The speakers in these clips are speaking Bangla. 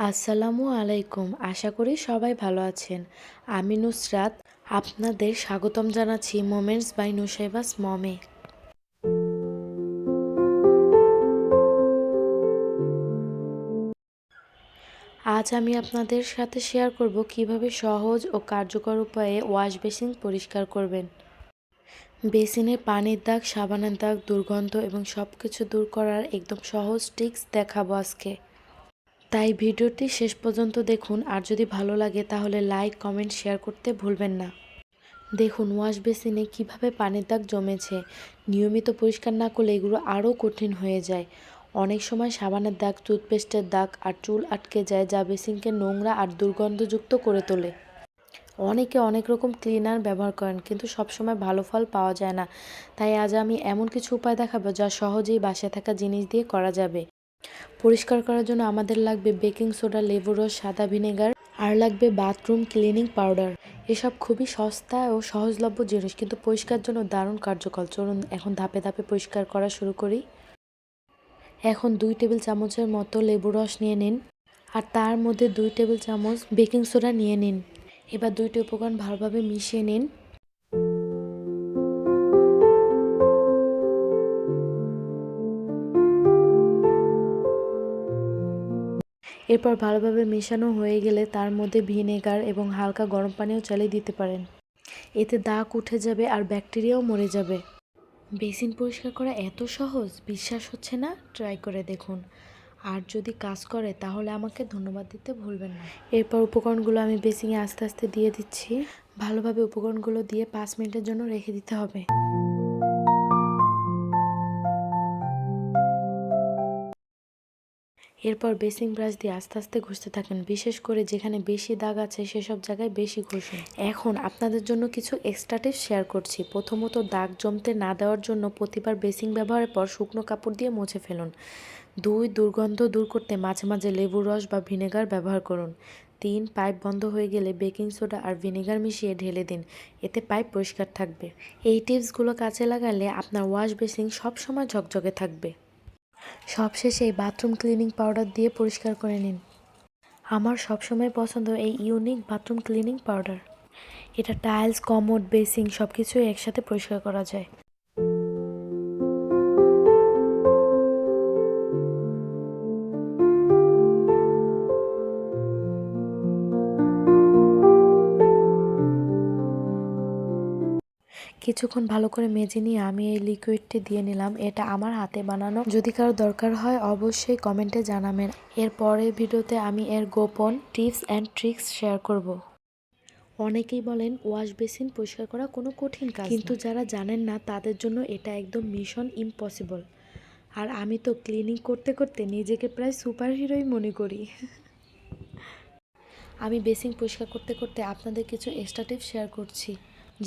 আসসালামু আলাইকুম। আশা করি সবাই ভালো আছেন। আমি নুসরাত। আপনাদের স্বাগতম জানাচ্ছি মোমেন্টস বাই নুসাইবাস মমে। আজ আমি আপনাদের সাথে শেয়ার করব কীভাবে সহজ ও কার্যকর উপায়ে ওয়াশ বেসিন পরিষ্কার করবেন। বেসিনে পানির দাগ, সাবানের দাগ, দুর্গন্ধ এবং সব কিছু দূর করার একদম সহজ টিক্স দেখাবো আজকে। তাই ভিডিওটি শেষ পর্যন্ত দেখুন, আর যদি ভালো লাগে তাহলে লাইক, কমেন্ট, শেয়ার করতে ভুলবেন না। দেখুন, ওয়াশ বেসিনে কীভাবে পানির দাগ জমেছে। নিয়মিত পরিষ্কার না করলে এগুলো আরও কঠিন হয়ে যায়। অনেক সময় সাবানের দাগ, টুথপেস্টের দাগ আর চুল আটকে যায়, যা বেসিনকে নোংরা আর দুর্গন্ধযুক্ত করে তোলে। অনেকে অনেক রকম ক্লিনার ব্যবহার করেন, কিন্তু সবসময় ভালো ফল পাওয়া যায় না। তাই আজ আমি এমন কিছু উপায় দেখাবো যা সহজেই বাসায় থাকা জিনিস দিয়ে করা যাবে। পরিষ্কার করার জন্য আমাদের লাগবে বেকিং সোডা, লেবু রস, সাদা ভিনেগার আর লাগবে বাথরুম ক্লিনিং পাউডার। এসব খুবই সস্তা ও সহজলভ্য জিনিস, কিন্তু পরিষ্কার জন্য দারুণ কার্যকর। চলুন এখন ধাপে ধাপে পরিষ্কার করা শুরু করি। এখন দুই টেবিল চামচের মতো লেবু রস নিয়ে নিন আর তার মধ্যে দুই টেবিল চামচ বেকিং সোডা নিয়ে নিন। এবার দুইটি উপকরণ ভালোভাবে মিশিয়ে নিন। এরপর ভালোভাবে মেশানো হয়ে গেলে তার মধ্যে ভিনেগার এবং হালকা গরম পানিও চালিয়ে দিতে পারেন। এতে দাগ উঠে যাবে আর ব্যাকটেরিয়াও মরে যাবে। বেসিন পরিষ্কার করা এত সহজ? বিশ্বাস হচ্ছে না? ট্রাই করে দেখুন। আর যদি কাজ করে, তাহলে আমাকে ধন্যবাদ দিতে ভুলবেন না। এরপর উপকরণগুলো আমি বেসিংয়ে আস্তে আস্তে দিয়ে দিচ্ছি। ভালোভাবে উপকরণগুলো দিয়ে পাঁচ মিনিটের জন্য রেখে দিতে হবে। এরপর বেসিং ব্রাশ দিয়ে আস্তে আস্তে ঘষতে থাকেন। বিশেষ করে যেখানে বেশি দাগ আছে, সেসব জায়গায় বেশি ঘষুন। এখন আপনাদের জন্য কিছু এক্সট্রা টিপস শেয়ার করছি। প্রথমত, দাগ জমতে না দেওয়ার জন্য প্রতিবার বেসিং ব্যবহারের পর শুকনো কাপড় দিয়ে মুছে ফেলুন। দুই, দুর্গন্ধ দূর করতে মাঝে মাঝে লেবুর রস বা ভিনেগার ব্যবহার করুন। তিন, পাইপ বন্ধ হয়ে গেলে বেকিং সোডা আর ভিনেগার মিশিয়ে ঢেলে দিন। এতে পাইপ পরিষ্কার থাকবে। এই টিপসগুলো কাজে লাগালে আপনার ওয়াশ বেসিং সবসময় ঝকঝকে থাকবে। সবশেষে এই বাথরুম ক্লিনিং পাউডার দিয়ে পরিষ্কার করে নিন। আমার সবসময় পছন্দ এই ইউনিক বাথরুম ক্লিনিং পাউডার। এটা টাইলস, কমোড বেসিং সব কিছুই একসাথে পরিষ্কার করা যায়। কিছুক্ষণ ভালো করে মেজে নিয়ে আমি এই লিকুইডটি দিয়ে নিলাম। এটা আমার হাতে বানানো। যদি কারও দরকার হয়, অবশ্যই কমেন্টে জানাবেন। এর পরের ভিডিওতে আমি এর গোপন টিপস অ্যান্ড ট্রিক্স শেয়ার করব। অনেকেই বলেন, ওয়াশ বেসিন পরিষ্কার করা কোনো কঠিন কাজ কিন্তু যারা জানেন না, তাদের জন্য এটা একদম মিশন ইম্পসিবল। আর আমি তো ক্লিনিং করতে করতে নিজেকে প্রায় সুপার হিরোই মনে করি। আমি বেসিং পরিষ্কার করতে করতে আপনাদের কিছু এক্সট্রা টিপস শেয়ার করছি।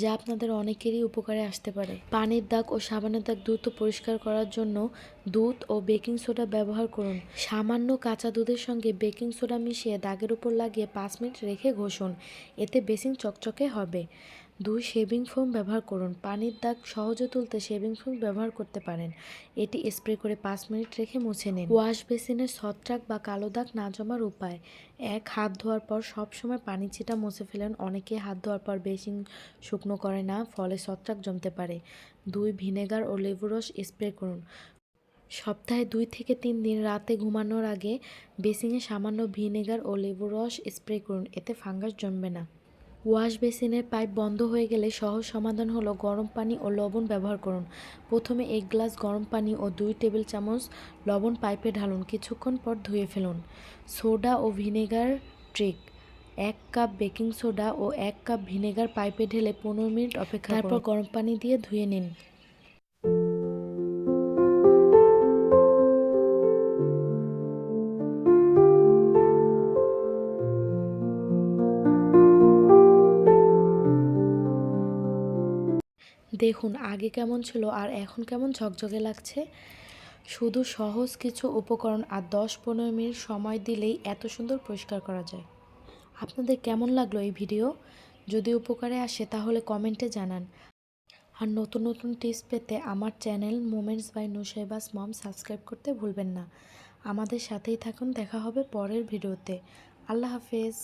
যা আপনাদের অনেকেরই উপকারে আসতে পারে। পানির দাগ ও সাবানের দাগ দ্রুত পরিষ্কার করার জন্য দুধ ও বেকিং সোডা ব্যবহার করুন। সামান্য কাঁচা দুধের সঙ্গে বেকিং সোডা মিশিয়ে দাগের উপর লাগিয়ে পাঁচ মিনিট রেখে ঘষুন। এতে বেসিং চকচকে হবে। দুই শেভিং ফোম ব্যবহার করুন। পানির দাগ সহজে তুলতে শেভিং ফোম ব্যবহার করতে পারেন। এটি স্প্রে করে পাঁচ মিনিট রেখে মুছে নিন। ওয়াশ বেসিনের ছত্রাক বা কালো দাগ না জমার উপায়। এক, হাত ধোয়ার পর সব সময় পানি ছিটা মুছে ফেলেন। অনেকে হাত ধোয়ার পর বেসিন শুকনো করে না, ফলে ছত্রাক জমতে পারে। দুই, ভিনেগার ও লেবু রস স্প্রে করুন। সপ্তাহে দুই থেকে তিন দিন রাতে ঘুমানোর আগে বেসিংয়ে সামান্য ভিনেগার ও লেবু রস স্প্রে করুন। এতে ফাঙ্গাস জমবে না। ওয়াশ বেসিনের পাইপ বন্ধ হয়ে গেলে সহজ সমাধান হলো গরম পানি ও লবণ ব্যবহার করুন। প্রথমে এক গ্লাস গরম পানি ও দুই টেবিল চামচ লবণ পাইপে ঢালুন। কিছুক্ষণ পর ধুয়ে ফেলুন। সোডা ও ভিনেগার ট্রিক। এক কাপ বেকিং সোডা ও এক কাপ ভিনেগার পাইপে ঢেলে পনেরো মিনিট অপেক্ষা তারপর গরম পানি দিয়ে ধুয়ে নিন। দেখুন, আগে কেমন ছিল আর এখন কেমন ঝকঝকে লাগছে? শুধু সহজ কিছু উপকরণ আর দশ পনেরো মিনিট সময় দিলেই এত সুন্দর পরিষ্কার করা যায়। আপনাদের কেমন লাগল এই ভিডিও? যদি উপকারে আসে তাহলে কমেন্টে জানান। আর নতুন নতুন টিপস পেতে আমার channel moments by Nusaiba's mom subscribe করতে ভুলবেন না। আমাদের সাথেই থাকুন, দেখা হবে পরের ভিডিওতে। আল্লাহ হাফেজ।